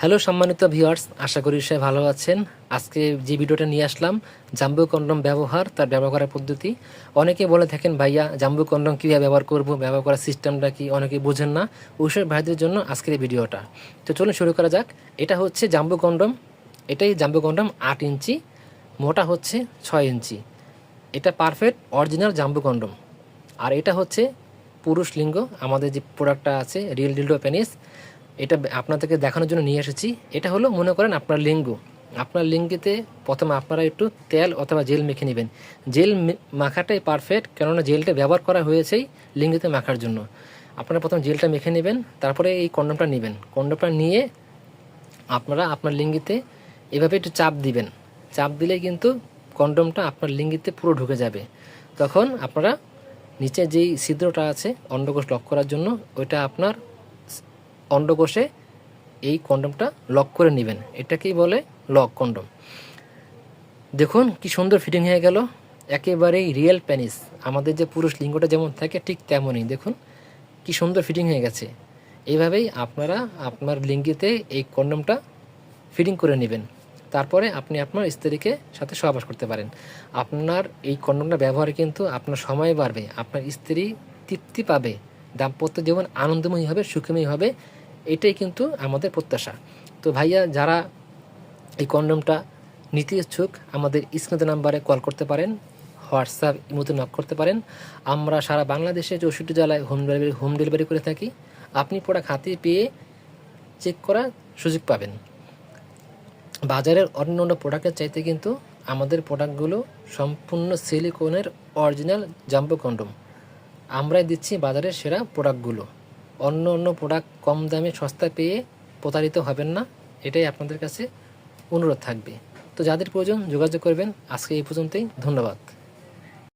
Hello সম্মানিত viewers, আশা করি সবাই ভালো আছেন। আজকে যে ভিডিওটা নিয়ে আসলাম, জাম্বু কন্ডম ব্যবহার, তার ব্যবহার করার পদ্ধতি। অনেকে বলে থাকেন, ভাইয়া, জাম্বু কন্ডম কীভাবে ব্যবহার করব? ব্যবহার করার সিস্টেমটা কি? অনেকে বোঝেন না। ওইসব ভাইদের জন্য আজকের এই ভিডিওটা। তো চলুন শুরু করা যাক। এটা হচ্ছে জাম্বু কন্ডম। এটাই জাম্বু কন্ডম আট ইঞ্চি, মোটা হচ্ছে ছয় ইঞ্চি। এটা পারফেক্ট, অরিজিনাল জাম্বু কন্ডম। আর এটা হচ্ছে পুরুষ লিঙ্গ। আমাদের যে প্রোডাক্টটা আছে, রিয়েল ডিল্ডো পেনিস এটা আপনাদেরকে দেখানোর জন্য নিয়ে এসেছি। এটা হলো, মনে করেন আপনার লিঙ্গ। আপনার লিঙ্গিতে প্রথমে আপনারা একটু তেল অথবা জেল মেখে নেবেন। জেল মাখাটাই পারফেক্ট কেননা জেলটা ব্যবহার করা হয়েছেই লিঙ্গিতে মাখার জন্য। আপনারা প্রথম জেলটা মেখে নেবেন, তারপরে এই কন্ডমটা নেবেন। কন্ডমটা নিয়ে আপনারা আপনার লিঙ্গিতে এভাবে একটু চাপ দিবেন। চাপ দিলে কিন্তু কন্ডমটা আপনার লিঙ্গিতে পুরো ঢুকে যাবে। তখন আপনারা নিচে যেই ছিদ্রটা আছে, অন্ডকোষ লক করার জন্য, ওইটা আপনার অন্ডকোষে এই কন্ডমটা লক করে নেবেন। এটাকেই বলে লক কন্ডম। দেখুন কি সুন্দর ফিটিং হয়ে গেল। একেবারেই রিয়েল প্যানিস আমাদের যে পুরুষ লিঙ্গটা যেমন থাকে, ঠিক তেমনই। দেখুন কি সুন্দর ফিটিং হয়ে গেছে। এইভাবেই আপনারা আপনার লিঙ্গিতে এই কন্ডমটা ফিটিং করে নেবেন। তারপরে আপনি আপনার স্ত্রীকে সাথে সহবাস করতে পারেন। আপনার এই কন্ডমটা ব্যবহারে কিন্তু আপনার সময় বাড়বে। আপনার স্ত্রী তৃপ্তি পাবে। দাম্পত্য জীবন আনন্দময় হবে, সুখময় হবে, এটাই কিন্তু আমাদের প্রত্যাশা। তো ভাইয়া, যারা এই কন্ডমটা নিতে ইচ্ছুক, আমাদের স্ক্রিনে নাম্বারে কল করতে পারেন, হোয়াটসঅ্যাপ ইমোতে নক করতে পারেন। আমরা সারা বাংলাদেশে চৌষট্টি জেলায় হোম ডেলিভারি হোম ডেলিভারি করে থাকি। আপনি প্রোডাক্ট হাতে পেয়ে চেক করার সুযোগ পাবেন। বাজারের অন্য অন্য প্রোডাক্টের চাইতে কিন্তু আমাদের প্রোডাক্টগুলো সম্পূর্ণ সিলিকনের অরিজিনাল জাম্বো কন্ডম। আমরাই দিচ্ছি বাজারের সেরা প্রোডাক্টগুলো অন্য অন্য প্রোডাক্ট কম দামে সস্তা পেয়ে প্রতারিত হবেন না, এটাই আপনাদের কাছে অনুরোধ থাকবে। তো যাদের প্রয়োজন যোগাযোগ করবেন, আজকে এই পর্যন্তই, ধন্যবাদ।